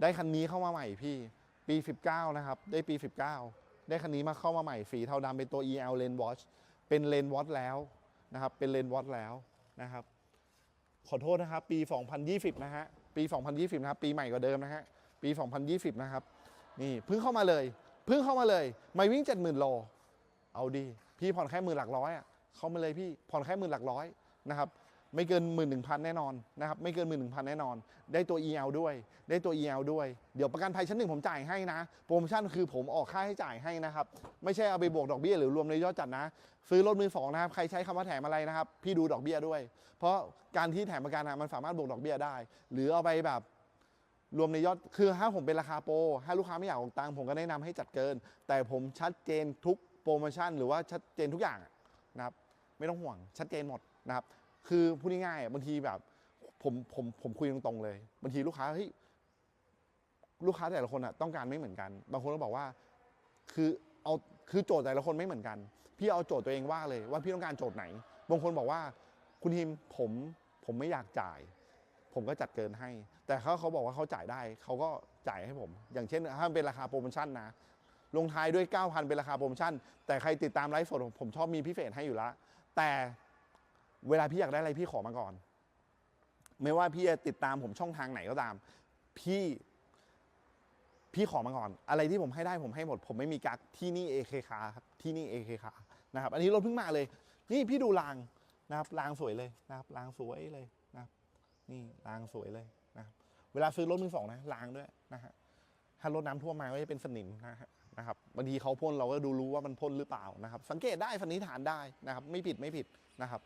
ได้คันนี้เข้ามาใหม่พี่ปี 19 นะครับ ได้ปี 19 ได้คันนี้มาเข้ามาใหม่สีเทาดำเป็นตัว EL Lane Watch เป็นเลนวอตแล้วนะครับ เป็นเลนวอตแล้วนะครับ ขอโทษนะครับ ปี 2020 นะฮะ ปี 2020 นะครับ ปีใหม่กว่าเดิมนะฮะ ปี 2020 นะครับ นี่เพิ่งเข้ามาเลย เพิ่งเข้ามาเลย ไม่วิ่ง 70,000 โล เอาดี พี่ผ่อนแค่หมื่นหลักร้อยอะ เข้ามาเลยพี่ ผ่อนแค่หมื่นหลักร้อยนะครับ ไม่เกินหมื่นหนึ่งพันแน่นอนนะครับไม่เกินหมื่นหนึ่งพันแน่นอน ได้ตัว EL ด้วย ได้ตัว EL ด้วย เดี๋ยวประกันภัยชั้นหนึ่งผมจ่ายให้นะ โปรโมชั่นคือผมออกค่าให้จ่ายให้นะครับ ไม่ใช่เอาไปบวกดอกเบี้ยหรือรวมในยอดจัดนะ ซื้อรถมือสองนะครับ ใครใช้คำว่าแถมอะไรนะครับ พี่ดูดอกเบี้ยด้วย เพราะการที่แถมประกันอะมันสามารถบวกดอกเบี้ยได้ หรือเอาไปแบบรวมในยอดคือถ้าผมเป็นราคาโปรถ้าลูกค้าไม่อยากออกตังค์ผมก็แนะนำให้จัดเกิน แต่ผมชัดเจนทุกโปรโมชั่น หรือว่าชัดเจนทุกอย่างนะครับไม่ต้องห่วงชัดเจนหมดนะครับ คือพูดง่ายๆอะบางทีแบบผมผมผมคุยตรงๆเลยบางทีลูกค้าเฮ้ยลูกค้าแต่ละคนอะต้องการไม่เหมือนกัน บางคนก็บอกว่า คือเอาคือโจทย์แต่ละคนไม่เหมือนกัน พี่เอาโจทย์ตัวเองว่าเลยว่าพี่ต้องการโจทย์ไหน บางคนบอกว่า คุณทีมผมผมไม่อยากจ่าย ผมก็จัดเกินให้ แต่เขาเขาบอกว่าเขาจ่ายได้เขาก็จ่ายให้ผม อย่างเช่นถ้าเป็นราคาโปรโมชั่นนะลงท้ายด้วย 9,000 เป็นราคาโปรโมชั่น แต่ใครติดตามไลฟ์สดผมชอบมีพิเศษให้อยู่ล้วแต่ เวลาพี่อยากได้อะไรพี่ขอมาก่อน ไม่ว่าพี่จะติดตามผมช่องทางไหนก็ตาม พี่พี่ขอมาก่อน อะไรที่ผมให้ได้ผมให้หมด ผมไม่มีกักที่นี่ AK คคาครับที่นี่ AK คคานะครับ อันนี้รถเพิ่งมาเลย นี่พี่ดูรางนะครับรางสวยเลยนะครับรางสวยเลยนะครับ นี่รางสวยเลยนะครับเวลาซื้อรถมือสองนะรางด้วยนะฮะถ้ารถน้ำท่วมมาก็จะเป็นสนิมนะฮะนะครับบางทีเขาพ่นเราก็ดูรู้ว่ามันพ่นหรือเปล่านะครับ สังเกตได้สันนิษฐานได้นะครับ ไม่ผิดไม่ผิดนะครับ